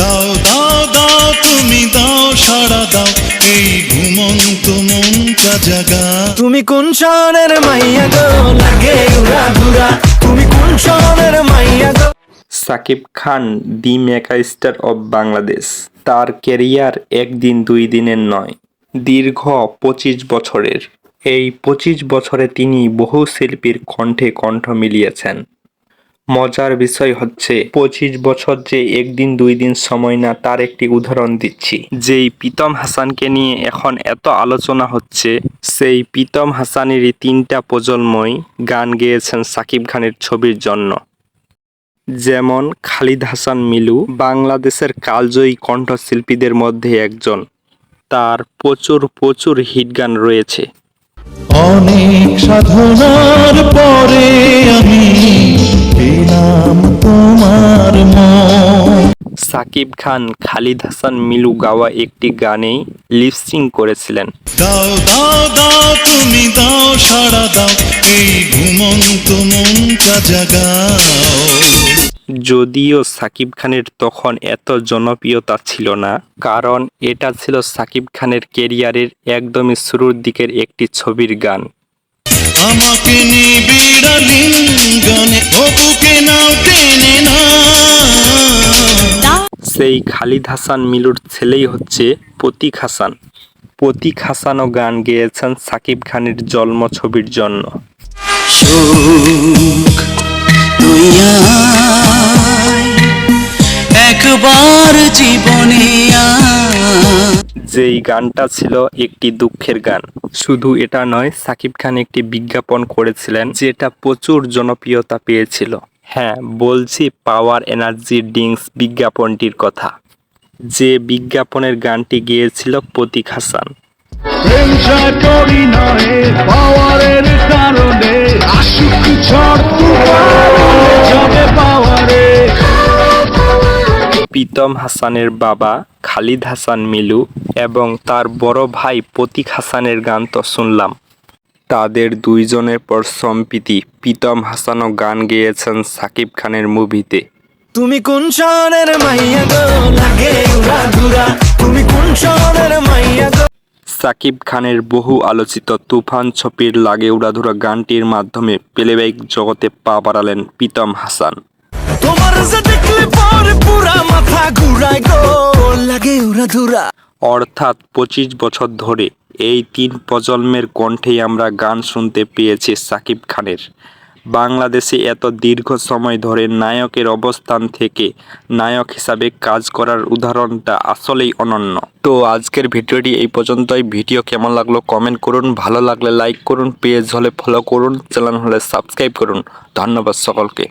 দাও দাও দাও তুমি দাও সাড়া দাও। এই ঘুমন্ত মনটা জাগা। তুমি কোন শহরের মাইয়া গো? লাগে উড়া ঘুরা তুমি কোন শহরের মাইয়া গো? Shakib Khan the mega star of Bangladesh. তার ক্যারিয়ার একদিন দুই দিনের নয়। দীর্ঘ পঁচিশ বছরের। এই পঁচিশ বছরে তিনি বহু শিল্পীর কণ্ঠে কণ্ঠ মিলিয়েছেন। মজার বিষয় হচ্ছে, পঁচিশ বছর যে একদিন দুই দিন সময় না, তার একটি উদাহরণ দিচ্ছি। যেই প্রীতম হাসানকে নিয়ে এখন এত আলোচনা হচ্ছে, সেই প্রীতম হাসানেরই তিনটা প্রজন্মই গান গেয়েছেন সাকিব খানের ছবির জন্য। যেমন খালিদ হাসান মিলু, বাংলাদেশের কালজয়ী কণ্ঠশিল্পীদের মধ্যে একজন। তার প্রচুর প্রচুর হিট গান রয়েছে। অনেক সাধনার পরে সাকিব খান খালিদ হাসান মিলু গাওয়া একটি গানেই লিপসিং করেছিলেন। দাও দাও দাও তুমি দাও সাড়া দাও এই ঘুমন্ত মনটা জাগাও। যদিও সাকিব খানের তখন এত জনপ্রিয়তা ছিল না কারণ এটা ছিল সাকিব খানের কেরিয়ারের একদমই শুরুর দিকের একটি ছবির গান। আমাকে নিবিড়ালি গানে অবুকে নাও টেনে না সেই খালিদ হাসান মিলুর ছেলেই হচ্ছে প্রতীক হাসান। প্রতীক হাসানও গান গেয়েছেন সাকিব খানের জন্ম ছবির জন্য একবার জীবনে। যেই গানটা ছিল একটি দুঃখের গান। শুধু এটা নয় সাকিব খান একটি বিজ্ঞাপন করেছিলেন যেটা প্রচুর জনপ্রিয়তা পেয়েছিল। হ্যাঁ বলছি পাওয়ার এনার্জি ড্রিঙ্কস বিজ্ঞাপনটির কথা। যে বিজ্ঞাপনের গানটি গিয়েছিল প্রতীক হাসান। প্রীতম হাসানের বাবা খালিদ হাসান মিলু এবং তার বড় ভাই প্রতীক হাসানের গান তো শুনলাম। তাদের দুইজনের পর সম্প্রীতি। প্রীতম হাসানও গান গেয়েছেন সাকিব খানের মুভিতে। তুমি কোন শহরের মাইয়া গো? লাগে উড়া ঘুরা। তুমি কোন শহরের মাইয়া গো? সাকিব খানের বহু আলোচিত তুফান ছবির লাগে উড়াধুরা গানটির মাধ্যমে প্লেব্যাক জগতে পা বাড়ালেন প্রীতম হাসান। তোমার যে দেখলে পরে পুরা মাথা ঘুরায় গো। লাগে উড়া ধুরা অর্থাৎ পঁচিশ বছর ধরে এই তিন প্রজন্মের কণ্ঠেই আমরা গান শুনতে পেয়েছি সাকিব খানের। বাংলাদেশে এত দীর্ঘ সময় ধরে নায়কের অবস্থান থেকে নায়ক হিসাবে কাজ করার উদাহরণটা আসলেই অনন্য। তো আজকের ভিডিওটি এই পর্যন্তই। ভিডিও কেমন লাগল কমেন্ট করুন। ভালো লাগলে লাইক করুন। পেজ হলে ফলো করুন। চ্যানেল হলে সাবস্ক্রাইব করুন। ধন্যবাদ সকলকে।